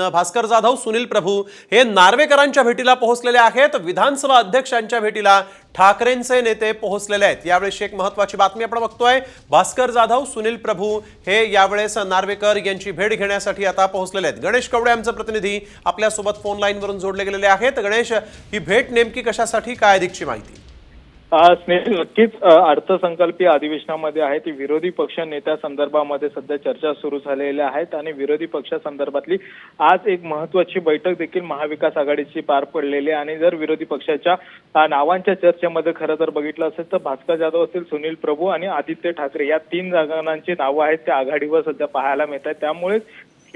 भास्कर जाधव सुनील प्रभू हे नार्वेकरांच्या भेटीला पोहोचलेले आहेत. विधानसभा अध्यक्षांच्या भेटीला ठाकरेंचे नेते पोहोचलेले आहेत. यावेळेस एक महत्वाची बातमी आपण बघतोय. भास्कर जाधव सुनील प्रभू हे यावेळेस नार्वेकर यांची भेट घेण्यासाठी आता पोहोचलेले आहेत. गणेश कवडे आमचे प्रतिनिधी आपल्यासोबत फोन लाईनवरून जोडले गेलेले आहेत. गणेश ही भेट नेमकी कशासाठी? काय अधिकची माहिती? नक्कीच अर्थसंकल्पीय अधिवेशनामध्ये आहे. ती विरोधी पक्ष नेत्या संदर्भामध्ये सध्या चर्चा सुरू झालेल्या आहेत आणि विरोधी पक्षासंदर्भातली आज एक महत्वाची बैठक देखील महाविकास आघाडीची पार पडलेली आहे. आणि जर विरोधी पक्षाच्या नावांच्या चर्चेमध्ये खरं तर बघितलं असेल तर भास्कर जाधव असतील सुनील प्रभू आणि आदित्य ठाकरे या तीन जणांची नावं आहेत त्या आघाडीवर सध्या पाहायला मिळत आहेत त्यामुळेच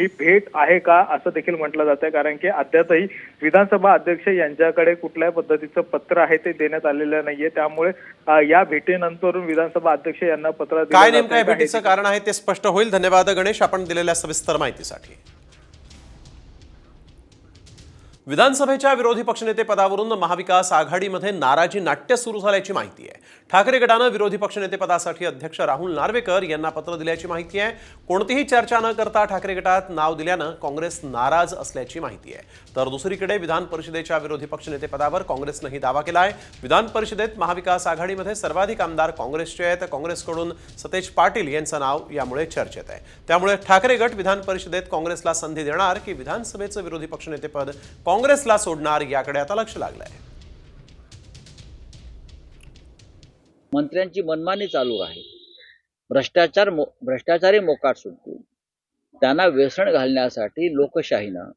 ही भेट आहे का असं देखील म्हटलं जात आहे कारण की अद्यापही विधानसभा अध्यक्ष यांच्याकडे कुठल्याही पद्धतीचं पत्र आहे ते देण्यात आलेलं नाहीये. त्यामुळे या भेटीनंतरून विधानसभा अध्यक्ष यांना पत्र काय नेमकं भेटीचं कारण आहे ते स्पष्ट होईल. धन्यवाद गणेश आपण दिलेल्या सविस्तर माहितीसाठी. विधानसभेच्या विरोधी पक्षनेते पदावरून महाविकास आघाडीमध्ये नाराजी नाट्य सुरू झाल्याची माहिती आहे. ठाकरे गटानं विरोधी पक्षनेते पदासाठी अध्यक्ष राहुल नार्वेकर यांना पत्र दिल्याची माहिती आहे. कोणतीही चर्चा न करता ठाकरे गटात नाव दिल्यानं काँग्रेस नाराज असल्याची माहिती आहे. तर दुसरीकडे विधान परिषदेच्या विरोधी पक्षनेते पदावर काँग्रेसनंही दावा केला आहे विधान परिषदेत महाविकास आघाडीमध्ये सर्वाधिक आमदार काँग्रेसचे आहेत. काँग्रेसकडून सतेज पाटील यांचं नाव यामुळे चर्चेत आहे. त्यामुळे ठाकरे गट विधान परिषदेत काँग्रेसला संधी देणार की विधानसभेचं विरोधी पक्षनेतेपद काँग्रेसला सोडणार याकडे आता लक्ष लागलंय. मंत्र्यांची मनमानी चालू आहे. भ्रष्टाचार मो भ्रष्टाचारी मोकाट सुटतील. त्यांना व्यसन घालण्यासाठी लोकशाहीनं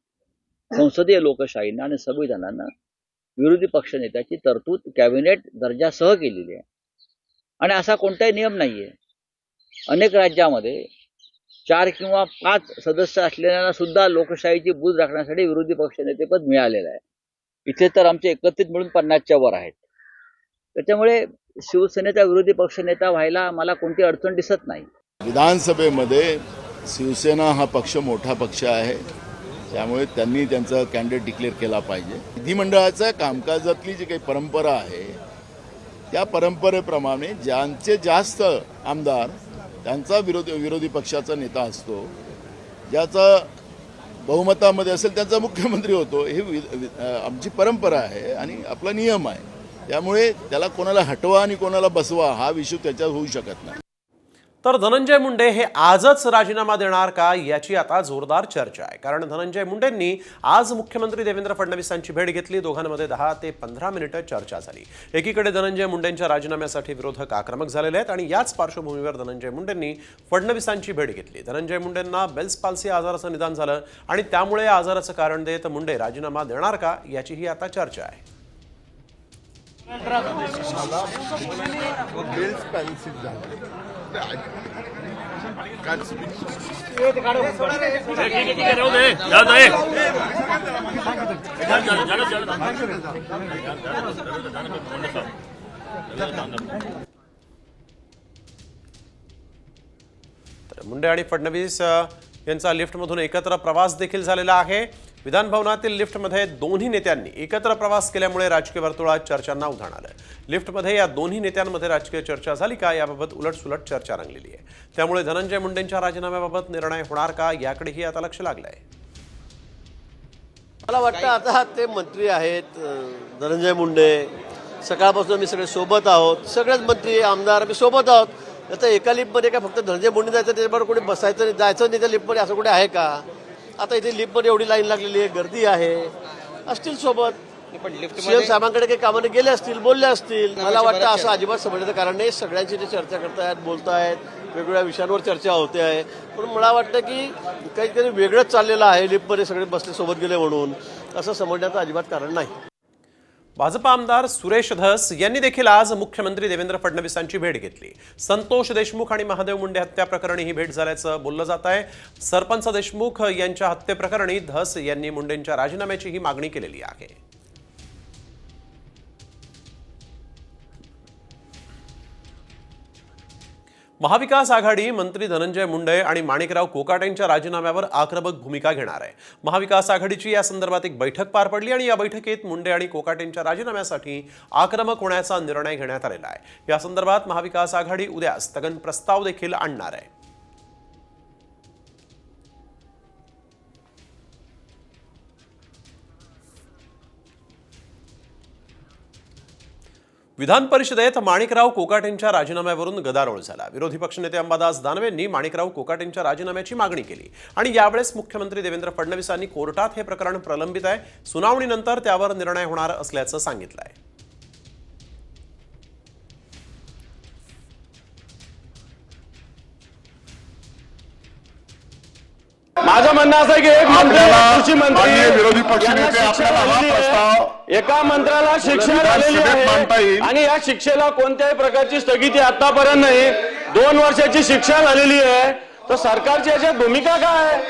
संसदीय लोकशाहीनं आणि संविधानानं विरोधी पक्षनेत्याची तरतूद कॅबिनेट दर्जासह केलेली आहे. आणि असा कोणताही नियम नाहीये. अनेक राज्यामध्ये चार किंवा पाच सदस्य असलेल्यांना सुद्धा लोकशाहीची बूज राखण्यासाठी विरोधी पक्षनेतेपद मिळालेलं आहे. इथे तर आमचे एकत्रित मिळून पन्नासच्या वर आहेत. त्याच्यामुळे शिवसेनेचा विरोधी पक्षनेता व्हायला मला कोणती अडचण दिसत नाही. विधानसभेमध्ये शिवसेना हा पक्ष मोठा पक्ष आहे. त्यामुळे त्यांनी त्यांचा कॅन्डिडेट डिक्लेअर केला पाहिजे. विधिमंडळाच्या कामकाजातली जी काही परंपरा आहे त्या परंपरेप्रमाणे ज्यांचे जास्त आमदार त्यांचा विरोधी विरोधी पक्षाचा नेता असतो ज्याचा बहुमतामध्ये असेल त्यांचा मुख्यमंत्री होतो हे वि- आमची परंपरा आहे आणि आपला नियम आहे. त्यामुळे त्याला कोणाला हटवा आणि कोणाला बसवा हा विषय त्याच्यात होऊ शकत नाही. तर धनंजय मुंडे हे आजच राजीनामा देणार का याची आता जोरदार चर्चा आहे. कारण धनंजय मुंडेंनी आज मुख्यमंत्री देवेंद्र फडणवीसांची भेट घेतली. दोघांमध्ये दहा ते पंधरा मिनिटं चर्चा झाली. एकीकडे धनंजय मुंडेंच्या राजीनाम्यासाठी विरोधक आक्रमक झालेले आहेत आणि याच पार्श्वभूमीवर धनंजय मुंडेंनी फडणवीसांची भेट घेतली. धनंजय मुंडेंना बेल्स पाल्सी आजाराचं निदान झालं आणि त्यामुळे या आजाराचं कारण देत मुंडे राजीनामा देणार का याचीही आता चर्चा आहे. तर मुंडे आणि फडणवीस यांचा लिफ्टमधून एकत्र प्रवास देखील झालेला आहे. विधानभवनातील लिफ्टमध्ये दोन्ही नेत्यांनी एकत्र प्रवास केल्यामुळे राजकीय वर्तुळात चर्चांना उधाण आलं. लिफ्टमध्ये या दोन्ही नेत्यांमध्ये राजकीय चर्चा झाली का याबाबत उलटसुलट चर्चा रंगलेली आहे. त्यामुळे धनंजय मुंडेंच्या राजीनाम्याबाबत निर्णय होणार का याकडेही आता लक्ष लागलं आहे मला वाटतं आता ते मंत्री आहेत धनंजय मुंडे. सकाळपासून आम्ही सगळे सोबत आहोत. सगळेच मंत्री आमदार आम्ही सोबत आहोत. आता एका लिफ्टमध्ये काय फक्त धनंजय मुंडे जायचं त्याच्याबरोबर कोणी बसायचं नाही जायचं नाही त्या लिफ्टमध्ये असं कुठे आहे का? आता इथे लिफ्टमध्ये एवढी लाईन लागलेली आहे गर्दी आहे. असतील सोबत. सीएम साहेबांकडे काही कामाने गेले असतील बोलले असतील मला वाटतं असं अजिबात समजण्याचं कारण नाही सगळ्यांची ते चर्चा करतायत बोलतायत वेगवेगळ्या विषयांवर चर्चा होते आहे. पण मला वाटतं की काहीतरी वेगळंच चाललेलं आहे लिफ्टमध्ये सगळे बसले सोबत गेले म्हणून. असं समजण्याचं अजिबात कारण नाही. भाजपा आमदार सुरेश धस यांनी देखील आज मुख्यमंत्री देवेंद्र फडणवीसांची भेट घेतली. संतोष देशमुख आणि महादेव मुंडे हत्या प्रकरणी ही भेट झाल्याचं बोललं जात आहे. सरपंच देशमुख यांच्या हत्येप्रकरणी धस यांनी मुंडेंच्या राजीनाम्याची ही मागणी केलेली आहे. महाविकास आघाडी मंत्री धनंजय मुंडे आणि माणिकराव कोकाटेंच्या राजीनाम्यावर आक्रमक भूमिका घेणार आहे. महाविकास आघाडीची या संदर्भात एक बैठक पार पडली आणि या बैठकीत मुंडे आणि कोकाटेंच्या राजीनाम्यासाठी आक्रमक होण्याचा निर्णय घेण्यात आलेला आहे. या संदर्भात महाविकास आघाडी उद्या स्थगन प्रस्ताव देखील आणणार आहे. विधान परिषदेत माणिकराव कोकाटेंच्या राजीनाम्यावरून गदारोळ झाला. विरोधी पक्षनेते अंबादास दानवेंनी माणिकराव कोकाटेंच्या राजीनाम्याची मागणी केली. आणि यावेळेस मुख्यमंत्री देवेंद्र फडणवीसांनी कोर्टात हे प्रकरण प्रलंबित आहे. सुनावणीनंतर त्यावर निर्णय होणार असल्याचं सांगितलं आहे माझं म्हणणं असं आहे की एक मंत्री आपल्याला कृषी मंत्री माननीय विरोधी पक्ष यांना नेते शिक्षा आपल्याला हा. प्रस्ताव एका मंत्र्याला शिक्षा झालेली आहे. आणि या शिक्षेला कोणत्याही प्रकारची स्थगिती आतापर्यंत नाही. दोन वर्षाची शिक्षा झालेली आहे. तर सरकारची याच्यात भूमिका काय आहे?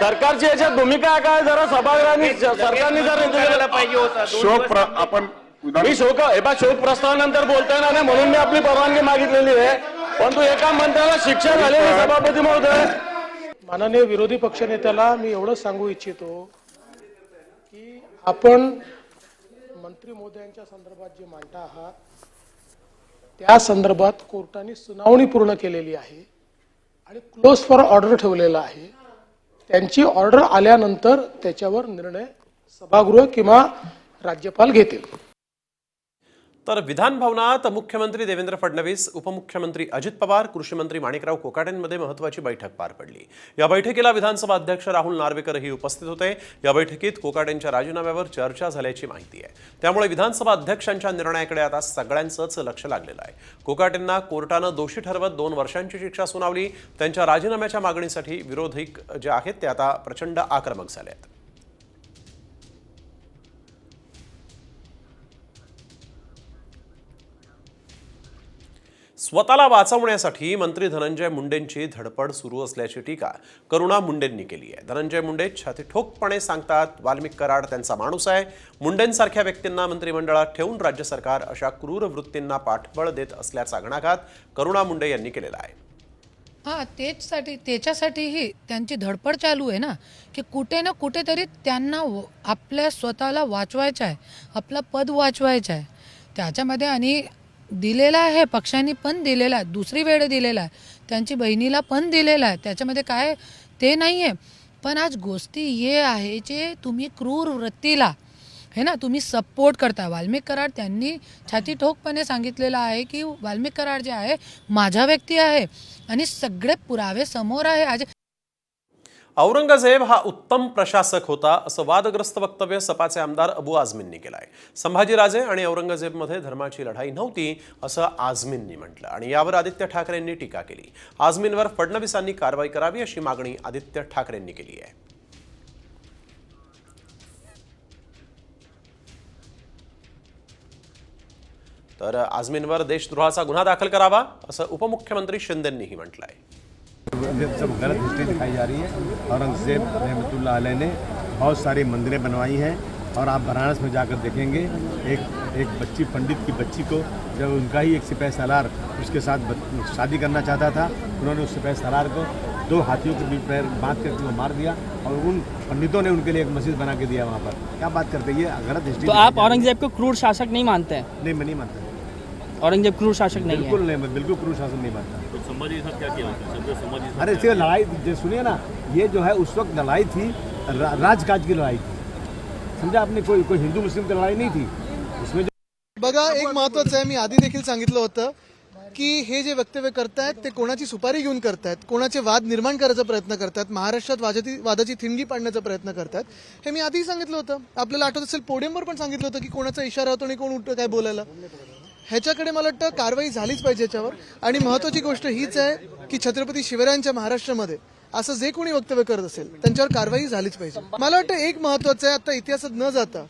सरकारची याच्यात भूमिका काय? जरा सभागृहांनी सरकारने जर पाहिजे होता. शोक आपण मी शोक हे बा शोक प्रस्तावानंतर बोलता येणार नाही म्हणून मी आपली परवानगी मागितलेली आहे. परंतु एका मंत्र्याला शिक्षा झालेली सभापती महोदय माननीय विरोधी पक्षनेत्याला मी एवढंच सांगू इच्छितो की आपण मंत्री मोदयांच्या संदर्भात जे मांडता आहात त्या संदर्भात कोर्टाने सुनावणी पूर्ण केलेली आहे आणि क्लोज फॉर ऑर्डर ठेवलेला आहे. त्यांची ऑर्डर आल्यानंतर त्याच्यावर निर्णय सभागृह किंवा राज्यपाल घेतील. तर विधान भवनात मुख्यमंत्री देवेंद्र फडणवीस उपमुख्यमंत्री अजित पवार कृषीमंत्री माणिकराव कोकाटेंमध्ये महत्वाची बैठक पार पडली. या बैठकीला विधानसभा अध्यक्ष राहुल नार्वेकरही उपस्थित होते. या बैठकीत कोकाटेंच्या राजीनाम्यावर चर्चा झाल्याची माहिती आहे. त्यामुळे विधानसभा अध्यक्षांच्या निर्णयाकडे आता सगळ्यांचंच लक्ष लागलेलं आहे. कोकाटेंना कोर्टानं दोषी ठरवत दोन वर्षांची शिक्षा सुनावली. त्यांच्या राजीनाम्याच्या मागणीसाठी विरोधी जे आहेत ते आता प्रचंड आक्रमक झाले आहेत. स्वतःला वाचवण्यासाठी मंत्री धनंजय मुंडेंची धडपड सुरू असल्याची टीका करुणा मुंडेंनी केली आहे. धनंजय मुंडे छातीठोकपणे सांगतात वाल्मिक कराड त्यांचा माणूस आहे. मुंडेंसारख्या व्यक्तींना मंत्रिमंडळात ठेवून राज्य सरकार अशा क्रूर वृत्तींना पाठबळ देत असल्याचा घणाघात करुणा मुंडे यांनी केलेला आहे. हा तेचसाठी त्याच्यासाठीही त्यांची धडपड चालू आहे ना की कुठे ना कुठेतरी त्यांना व- आपल्या स्वतःला वाचवायचं आहे आपलं पद वाचवायचं आहे. त्याच्यामध्ये आणि दिलेला आहे पक्षांनी पण दिलेला आहे दुसरी वेळ दिलेला आहे त्यांची बहिणीला पण दिलेला आहे त्याच्यामध्ये काय ते नाही आहे पण आज गोष्टी हे आहे जे तुम्ही क्रूर वृत्तीला हे ना तुम्ही सपोर्ट करता. वाल्मिक कराड त्यांनी छाती ठोकपणे सांगितलेलं आहे की वाल्मिक कराड जे आहे माझा व्यक्ती आहे आणि सगळे पुरावे समोर आहे. आज औरंगजेब हा उत्तम प्रशासक होता असं वादग्रस्त वक्तव्य सपाचे आमदार अबू आझमींनी केलं आहे संभाजीराजे आणि औरंगजेबमध्ये धर्माची लढाई नव्हती असं आझमींनी म्हटलं. आणि यावर आदित्य ठाकरेंनी टीका केली. आझमींवर फडणवीसांनी कारवाई करावी अशी मागणी आदित्य ठाकरेंनी केली आहे. तर आझमींवर देशद्रोहाचा गुन्हा दाखल करावा असं उपमुख्यमंत्री शिंदेंनीही म्हटलं आहे सब गलत हिस्ट्री दिखाई जा रही है। औरंगज़ेब रहमतुल्लाह अलैह ने बहुत सारी मंदिरें बनवाई हैं और आप बनारस में जाकर देखेंगे एक एक बच्ची पंडित की बच्ची को जब उनका ही एक सिपह सलार उसके साथ शादी करना चाहता था उन्होंने उस सिपह सलार को दो हाथियों के बीच पैर बाँध करके वो मार दिया और उन पंडितों ने उनके लिए एक मस्जिद बना के दिया वहाँ पर। क्या बात करते हैं? ये गलत हिस्ट्री तो आप औरंगज़ेब को क्रूर शासक नहीं मानते? हैं नहीं मैं नहीं मानता। औरंगजेब क्रूर शासक नहीं है। बिल्कुल नहीं बिल्कुल क्रूर शासन नहीं मानता। अरे इससे लड़ाई जो सुनिए ना ये जो है उस वक्त लड़ाई थी रा, राजकाज की लड़ाई थी। समझा आपने कोई कोई हिंदू मुस्लिम की लड़ाई नहीं थी। उसमें जो बघा एक महत्वाचं आहे मी आधी देखील सांगितलं होतं की हे जे वक्तव्य करतायत ते कोणाची सुपारी घेऊन करतायत कोणाचे वाद निर्माण करायचा प्रयत्न करतात महाराष्ट्रात वादाची वादाची थिणगी पाडण्याचा प्रयत्न करतात हे मी आधीही सांगितलं होतं. आपल्याला आठवत असेल पोडियमवर पण सांगितलं होतं की कोणाचा इशारा होतो आणि कोण उठतं काय बोलायला. ह्याच्याकडे मला वाटतं कारवाई झालीच पाहिजे याच्यावर आणि महत्वाची गोष्ट हीच आहे की छत्रपती शिवरायांच्या महाराष्ट्रामध्ये असं जे कोणी वक्तव्य करत असेल त्यांच्यावर कारवाई झालीच पाहिजे. मला वाटतं एक महत्वाचं आहे आता इतिहासात न जाता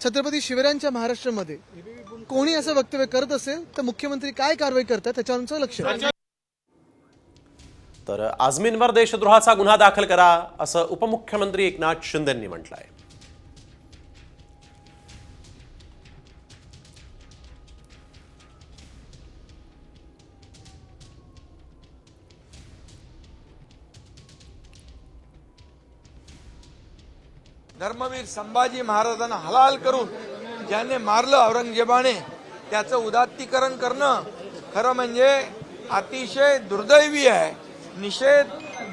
छत्रपती शिवरायांच्या महाराष्ट्रामध्ये कोणी असं वक्तव्य करत असेल तर मुख्यमंत्री काय कारवाई करतात त्याच्यावर आमचं लक्ष तर आझमींवर देशद्रोहाचा गुन्हा दाखल करा असं उपमुख्यमंत्री एकनाथ शिंदेंनी म्हटलं आहे धर्मवीर संभाजी महाराजांना हलाल करून ज्याने मारलं औरंगजेबाने त्याचं उदात्तीकरण करणं खरं म्हणजे अतिशय दुर्दैवी आहे. निषेध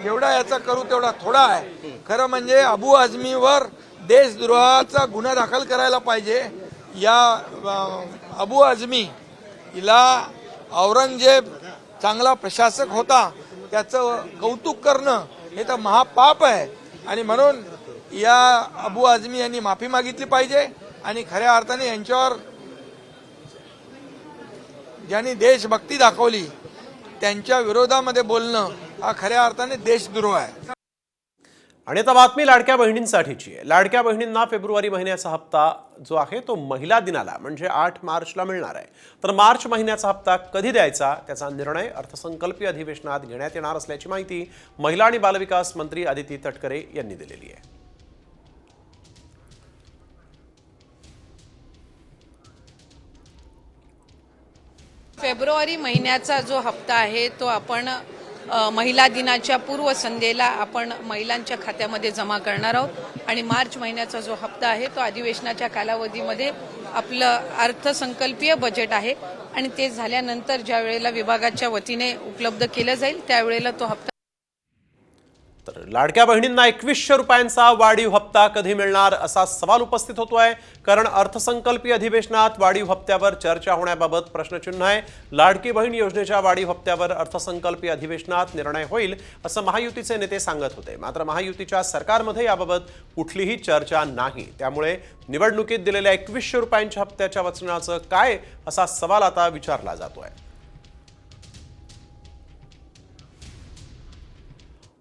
जेवढा याचा करू तेवढा थोडा आहे. खरं म्हणजे अबू आझमीवर देशद्रोहाचा गुन्हा दाखल करायला पाहिजे. या अबू आझमी हिला औरंगजेब चांगला प्रशासक होता. त्याचं कौतुक करणं हे तर महापाप आहे. आणि म्हणून या अबू आझमी यांनी माफी मागितली पाहिजे आणि खऱ्या अर्थाने यांच्यावर ज्यांनी देशभक्ती दाखवली त्यांच्या विरोधामध्ये बोलणं हा खऱ्या अर्थाने देशद्रोह आहे. आणि आता बातमी लाडक्या बहिणींसाठीची आहे. लाडक्या बहिणींना फेब्रुवारी महिन्याचा हप्ता जो आहे तो महिला दिनाला म्हणजे आठ मार्चला मिळणार आहे. तर मार्च महिन्याचा हप्ता कधी द्यायचा त्याचा निर्णय अर्थसंकल्पीय अधिवेशनात घेण्यात येणार असल्याची माहिती महिला आणि बालविकास मंत्री आदिती तटकरे यांनी दिलेली आहे. फेब्रुवारी महिन्याचा जो हप्ता आहे तो आपण महिला दिनाच्या पूर्वसंध्येला आपण महिलांच्या खात्यामध्ये जमा करणार आहोत. आणि मार्च महिन्याचा जो हप्ता आहे तो अधिवेशनाच्या कालावधीमध्ये आपलं अर्थसंकल्पीय बजेट आहे. आणि ते झाल्यानंतर ज्या वेळेला विभागाच्या वतीने उपलब्ध केलं जाईल त्यावेळेला तो हप्ता तर लाडक्या बहिणींना एकवीसशे रुपयांचा वाढीव हप्ता कधी मिळणार असा सवाल उपस्थित होतोय. कारण अर्थसंकल्पीय अधिवेशनात वाढीव हप्त्यावर चर्चा होण्याबाबत प्रश्नचिन्ह आहे. लाडकी बहीण योजनेच्या वाढीव हप्त्यावर अर्थसंकल्पीय अधिवेशनात निर्णय होईल असं महायुतीचे नेते सांगत होते. मात्र महायुतीच्या सरकारमध्ये याबाबत कुठलीही चर्चा नाही. त्यामुळे निवडणुकीत दिलेल्या एकवीसशे रुपयांच्या हप्त्याच्या वचनाचं काय असा सवाल आता विचारला जातोय.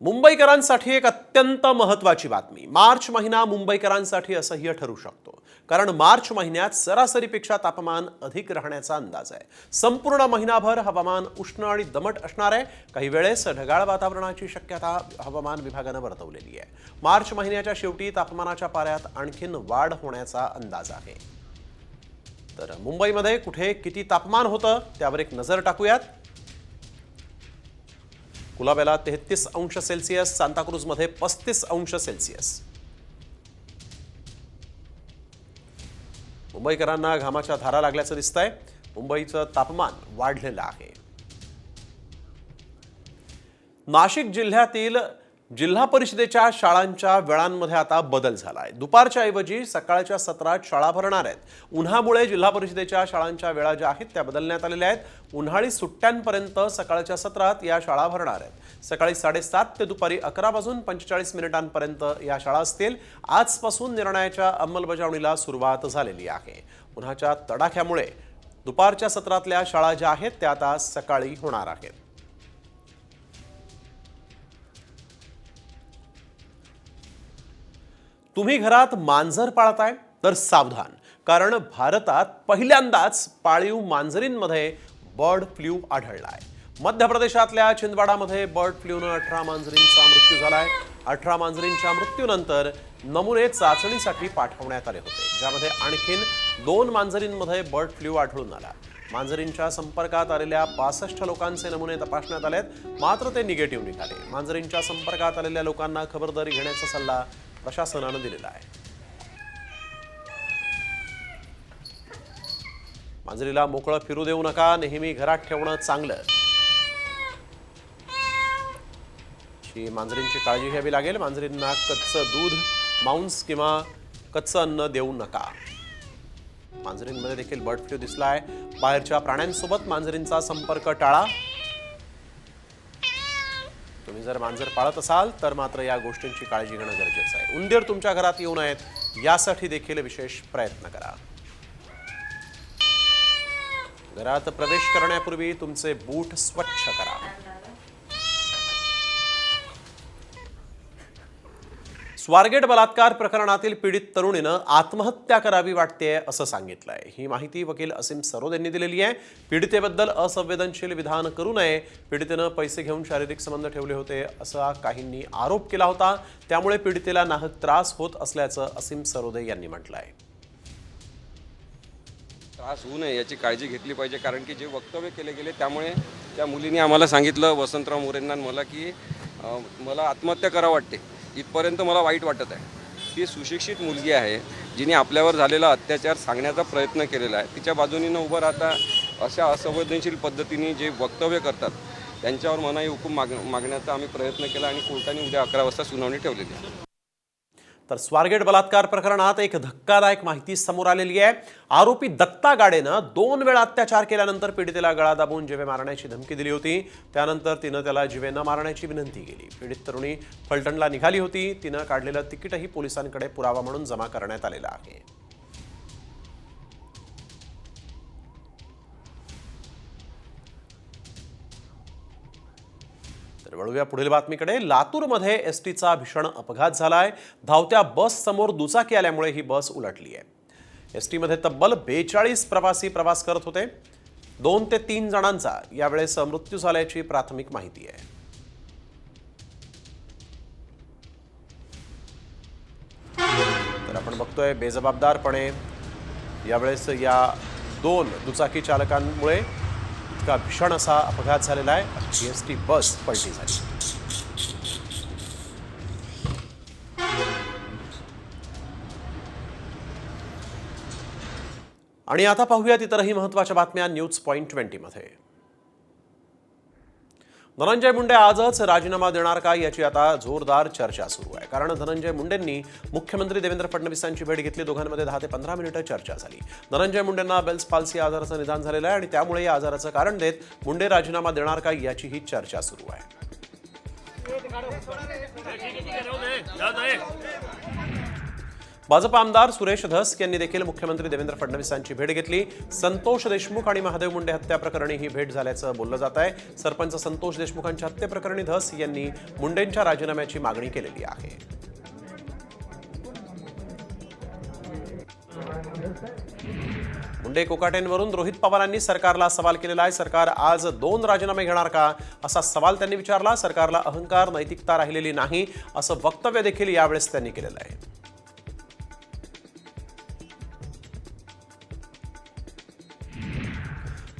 मुंबईकरांसाठी एक अत्यंत महत्त्वाची बातमी. मार्च महिना मुंबईकरांसाठी असह्य ठरू शकतो. कारण मार्च महिन्यात सरासरीपेक्षा तापमान अधिक राहण्याचा अंदाज आहे. संपूर्ण महिनाभर हवामान उष्ण आणि दमट असणार आहे. काही वेळेस ढगाळ वातावरणाची शक्यता हवामान विभागानं वर्तवलेली आहे. मार्च महिन्याच्या शेवटी तापमानाच्या पाऱ्यात आणखीन वाढ होण्याचा अंदाज आहे. तर मुंबईमध्ये कुठे किती तापमान होतं त्यावर एक नजर टाकूयात. कुलाब्याला तेहतीस अंश सेल्सिअस सांताक्रूजमध्ये पस्तीस अंश सेल्सिअस. मुंबईकरांना घामाच्या धारा लागल्याचं दिसतंय. मुंबईचं तापमान वाढलेलं आहे. नाशिक जिल्ह्यातील जिल्हा परिषदेच्या शाळांच्या वेळांमध्ये आता बदल झाला आहे दुपारच्या ऐवजी सकाळच्या सत्रात शाळा भरणार आहेत. उन्हामुळे जिल्हा परिषदेच्या शाळांच्या वेळा ज्या आहेत त्या बदलण्यात आलेल्या आहेत. उन्हाळी सुट्ट्यांपर्यंत सकाळच्या सत्रात या शाळा भरणार आहेत. सकाळी साडेसात ते दुपारी अकरा वाजून पंचेचाळीस मिनिटांपर्यंत या शाळा असतील. आजपासून निर्णयाच्या अंमलबजावणीला सुरुवात झालेली आहे. उन्हाच्या तडाख्यामुळे दुपारच्या सत्रातल्या शाळा ज्या आहेत त्या आता सकाळी होणार आहेत. तुम्ही घरात मांजर पाळताय तर सावधान. कारण भारतात पहिल्यांदाच पाळीव मांजरींमध्ये बर्ड फ्लू आढळलाय. मध्य प्रदेशातल्या छिंदवाडामध्ये बर्ड फ्ल्यूनं अठरा मांजरींचा मृत्यू झालाय. अठरा मांजरींच्या मृत्यूनंतर नमुने चाचणीसाठी पाठवण्यात आले होते ज्यामध्ये आणखीन दोन मांजरींमध्ये बर्ड फ्लू आढळून आला. मांजरींच्या संपर्कात आलेल्या पासष्ट लोकांचे नमुने तपासण्यात आलेत मात्र ते निगेटिव्ह निघाले. मांजरींच्या संपर्कात आलेल्या लोकांना खबरदारी घेण्याचा सल्ला प्रशासनानं दिलेला आहे मांजरीला मोकळं फिरू देऊ नका नेहमी घरात ठेवणं चांगलं ही मांजरींची काळजी घ्यावी लागेल मांजरींना कच्चं दूध मांस किंवा कच्चं अन्न देऊ नका मांजरींमध्ये देखील बर्ड फ्लू दिसलाय बाहेरच्या प्राण्यांसोबत मांजरींचा संपर्क टाळा तुम्ही जर मांजर पाळत असाल तर मात्र या गोष्टींची काळजी घेणं गरजेचं आहे. उंदीर तुमच्या घरात येऊ नयेत यासाठी देखील विशेष प्रयत्न करा. घरात प्रवेश करण्यापूर्वी तुमचे बूट स्वच्छ करा. स्वारगेट बलात्कार प्रकरणातील पीडित तरुणीनं आत्महत्या करावी वाटते असं सांगितलंय. ही माहिती वकील असीम सरोद यांनी दिलेली आहे. पीडितेबद्दल असंवेदनशील विधान करू नये. पीडितेनं पैसे घेऊन शारीरिक संबंध ठेवले होते असा काहींनी आरोप केला होता. त्यामुळे पीडितेला नाहक त्रास होत असल्याचं असीम सरोदे यांनी म्हटलं आहे त्रास होऊ नये याची काळजी घेतली पाहिजे. कारण की जे वक्तव्य केले गेले त्यामुळे त्या मुलीने आम्हाला सांगितलं वसंतराव मोरेंना मला की मला आत्महत्या करा वाटते. इथपर्यंत मला वाईट वाटत आहे. ती सुशिक्षित मुलगी आहे जिने आपल्यावर झालेला अत्याचार सांगण्याचा प्रयत्न केलेला आहे. तिच्या बाजूने न उभं राहता अशा असंवेदनशील पद्धतीने जे वक्तव्य करतात त्यांच्यावर मनाई हुकूम माग मागण्याचा आम्ही प्रयत्न केला आणि कोर्टाने उद्या अकरा वाजता सुनावणी ठेवलेली आहे. तर स्वारगेट बलात्कार प्रकरणात एक धक्कादायक माहिती समोर आलेली आहे. आरोपी दत्ता गाडेनं दोन वेळा अत्याचार केल्यानंतर पीडितेला गळा दाबून जिवे मारण्याची धमकी दिली होती. त्यानंतर तिनं त्याला जिवे न मारण्याची विनंती केली. पीडित तरुणी फलटणला निघाली होती. तिनं काढलेलं तिकीटही पोलिसांकडे पुरावा म्हणून जमा करण्यात आलेलं आहे. तर वळूया पुढील बातमीकडे. लातूरमध्ये एस टीचा भीषण अपघात झालाय. धावत्या बस समोर दुचाकी आल्यामुळे ही बस उलटली आहे. एस टीमध्ये तब्बल बेचाळीस प्रवासी प्रवास करत होते. दोन ते तीन जणांचा यावेळेस मृत्यू झाल्याची प्राथमिक माहिती आहे. तर आपण बघतोय बेजबाबदारपणे यावेळेस या दोन दुचाकी चालकांमुळे इतका भीषण असा अपघात झालेला आहे. जी एस टी बस पलटी झाली. आणि आता पाहूयात इतरही महत्त्वाच्या बातम्या न्यूज पॉईंट ट्वेंटीमध्ये. धनंजय मुंडे आजच राजीनामा देणार का याची आता जोरदार चर्चा सुरू आहे कारण धनंजय मुंडेंनी मुख्यमंत्री देवेंद्र फडणवीसांची भेट घेतली दोघांमध्ये दहा ते पंधरा मिनिटं चर्चा झाली धनंजय मुंडेंना बेल्स पाल्सी आजाराचं निदान झालेलं आहे आणि त्यामुळे या आजाराचं कारण देत मुंडे राजीनामा देणार का याचीही चर्चा सुरू आहे भाजप आमदार सुरेश धस यांनी देखील मुख्यमंत्री देवेंद्र फडणवीसांची भेट घेतली. संतोष देशमुख आणि महादेव मुंडे हत्या प्रकरणी ही भेट झाल्याचं बोललं जात आहे. सरपंच संतोष देशमुखांच्या हत्येप्रकरणी धस यांनी मुंडेंच्या राजीनाम्याची मागणी केलेली आहे. मुंडे कोकाटेंवरून रोहित पवारांनी सरकारला सवाल केलेला आहे. सरकार आज दोन राजीनामे घेणार का? असा सवाल त्यांनी विचारला. सरकारला अहंकार नैतिकता राहिलेली नाही असं वक्तव्य देखील यावेळेस त्यांनी केलेलं आहे.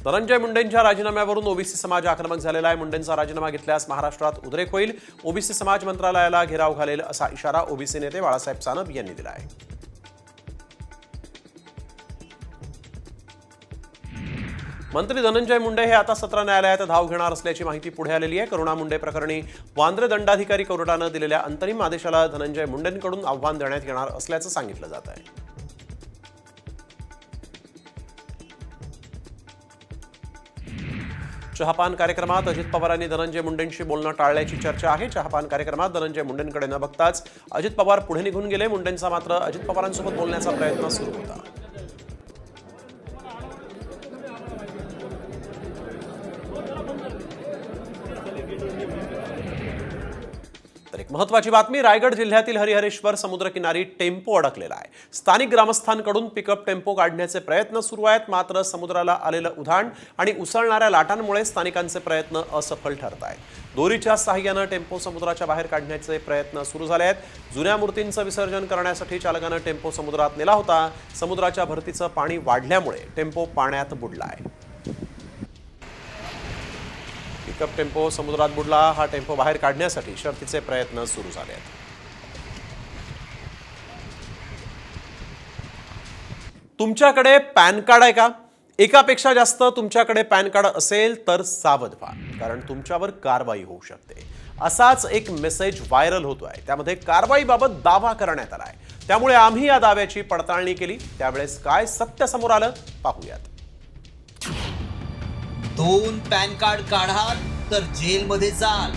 धनंजय मुंडेंच्या राजीनाम्यावरून ओबीसी समाज आक्रमक झालेला आहे. मुंडेंचा राजीनामा घेतल्यास महाराष्ट्रात उद्रेक होईल. ओबीसी समाज मंत्रालयाला घेराव घालेल असा इशारा ओबीसी नेते बाळासाहेब सानप यांनी दिला आहे मंत्री धनंजय मुंडे हे आता सत्र न्यायालयात धाव घेणार असल्याची माहिती पुढे आलेली आहे. करुणा मुंडे प्रकरणी वांद्रे दंडाधिकारी कोर्टानं दिलेल्या अंतरिम आदेशाला धनंजय मुंडेंकडून आव्हान देण्यात येणार असल्याचं सांगितलं जात आहे. चहापान कार्यक्रमात अजित पवारांनी धनंजय मुंडेंशी बोलणं टाळल्याची चर्चा आहे. चहापान कार्यक्रमात धनंजय मुंडेंकडे न बघताच अजित पवार पुढे निघून गेले. मुंडेंचा मात्र अजित पवारांसोबत बोलण्याचा प्रयत्न सुरू होता. एक महत्वाची बातमी रायगड जिल्ह्यातील हरिहरेश्वर समुद्रकिनारी टेम्पो अडकलेला आहे. स्थानिक ग्रामस्थांकडून पिकअप टेम्पो काढण्याचे प्रयत्न सुरू आहेत मात्र समुद्राला आलेलं उधाण आणि उसळणाऱ्या लाटांमुळे स्थानिकांचे प्रयत्न असफल ठरत आहेत. दोरीच्या सहाय्यानं टेम्पो समुद्राच्या बाहेर काढण्याचे प्रयत्न सुरू झाले आहेत. जुन्या मूर्तींचं विसर्जन करण्यासाठी चालकानं टेम्पो समुद्रात नेला होता. समुद्राच्या भरतीचं पाणी वाढल्यामुळे टेम्पो पाण्यात बुडला आहे. पिकअप टेम्पो समुद्रात बुडला हा टेम्पो बाहेर काढण्यासाठी शर्थीचे प्रयत्न सुरू झाले आहेत तुमच्याकडे पॅन कार्ड आहे का? एकापेक्षा जास्त तुमच्याकडे पॅन कार्ड असेल तर सावध व्हा कारण तुमच्यावर कारवाई होऊ शकते. असाच एक मेसेज व्हायरल होतोय. त्यामध्ये कारवाईबाबत दावा करण्यात आलाय. त्यामुळे आम्ही या दाव्याची पडताळणी केली. त्यावेळेस काय सत्य समोर आलं पाहूयात. दोन पॅन कार्ड काढाल तर जेलमध्ये जाल.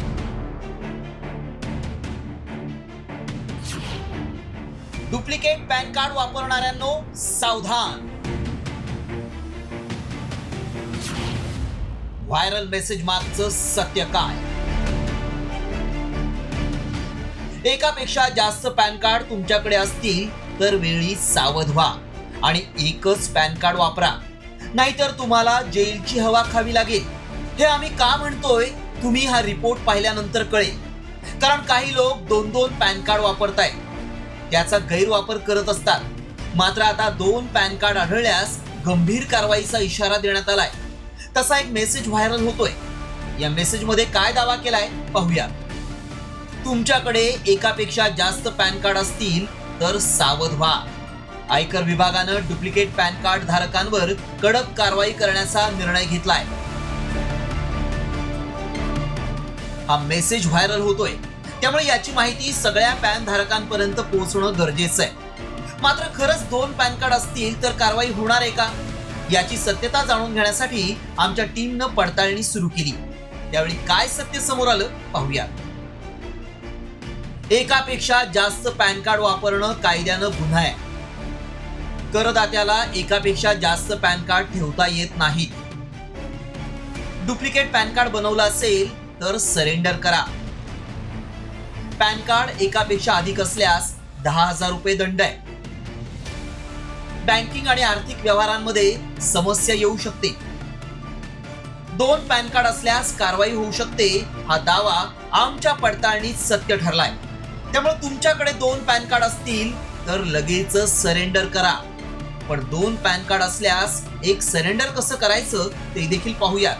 डुप्लिकेट पॅन कार्ड वापरणाऱ्यांनो सावधान. व्हायरल मेसेज मागचं सत्य काय? एकापेक्षा जास्त पॅन कार्ड तुमच्याकडे असतील तर वेळी सावध व्हा आणि एकच पॅन कार्ड वापरा. नाहीतर तुम्हाला जेलची हवा खावी लागेल. हे आम्ही का म्हणतोय? तुम्ही हा रिपोर्ट पाहिल्यानंतर कळेल. कारण काही लोक दोन दोन पॅन कार्ड वापरतायत. त्याचा गैरवापर करत असतात. मात्र आता दोन पॅन कार्ड आढळल्यास गंभीर कारवाईचा इशारा देण्यात आलाय. तसा एक मेसेज व्हायरल होतोय. या मेसेजमध्ये काय दावा केलाय? पाहूया. तुमच्याकडे एकापेक्षा जास्त पॅन कार्ड असतील तर सावध व्हा. आयकर विभागानं डुप्लिकेट पॅन कार्ड धारकांवर कडक कारवाई करण्याचा निर्णय घेतलाय. हा मेसेज व्हायरल होतोय. त्यामुळे याची माहिती सगळ्या पॅन धारकांपर्यंत पोहोचणं गरजेचं आहे. मात्र खरंच दोन पॅन कार्ड असतील तर कारवाई होणार आहे का? याची सत्यता जाणून घेण्यासाठी आमच्या टीमनं पडताळणी सुरू केली. त्यावेळी काय सत्य समोर आलं पाहूया. एकापेक्षा जास्त पॅन कार्ड वापरणं कायद्यानं गुन्हा आहे. करदात्याला एकापेक्षा जास्त पॅन कार्ड ठेवता येत नाहीत डुप्लिकेट पॅन कार्ड बनवलं असेल तर सरेंडर करा. पॅन कार्ड एकापेक्षा अधिक असल्यास दहा हजार रुपये दंड आहे. बँकिंग आणि आर्थिक व्यवहारांमध्ये समस्या येऊ शकते. दोन पॅन कार्ड असल्यास कारवाई होऊ शकते हा दावा आमच्या पडताळणीत सत्य ठरलाय. त्यामुळे तुमच्याकडे दोन पॅन कार्ड असतील तर लगेच सरेंडर करा. पण दोन पॅन कार्ड असल्यास एक सरेंडर कसं करायचं ते देखील पाहूया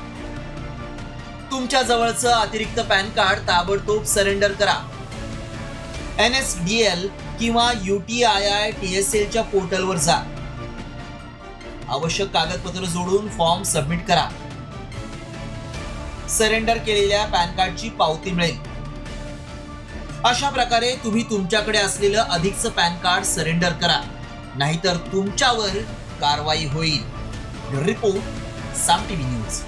तुमच्या जवळचं अतिरिक्त पॅन कार्ड ताबडतोब सरेंडर करा. एन एस डी एल किंवा U T I I T S एलच्या पोर्टलवर जा. आवश्यक कागदपत्र जोडून फॉर्म सबमिट करा. सरेंडर केलेल्या पॅन कार्डची पावती मिळेल. अशा प्रकारे तुम्ही तुमच्याकडे असलेलं अधिकचं पॅन कार्ड सरेंडर करा. नाहीतर तुमच्यावर कारवाई होईल. Report Saam TV news.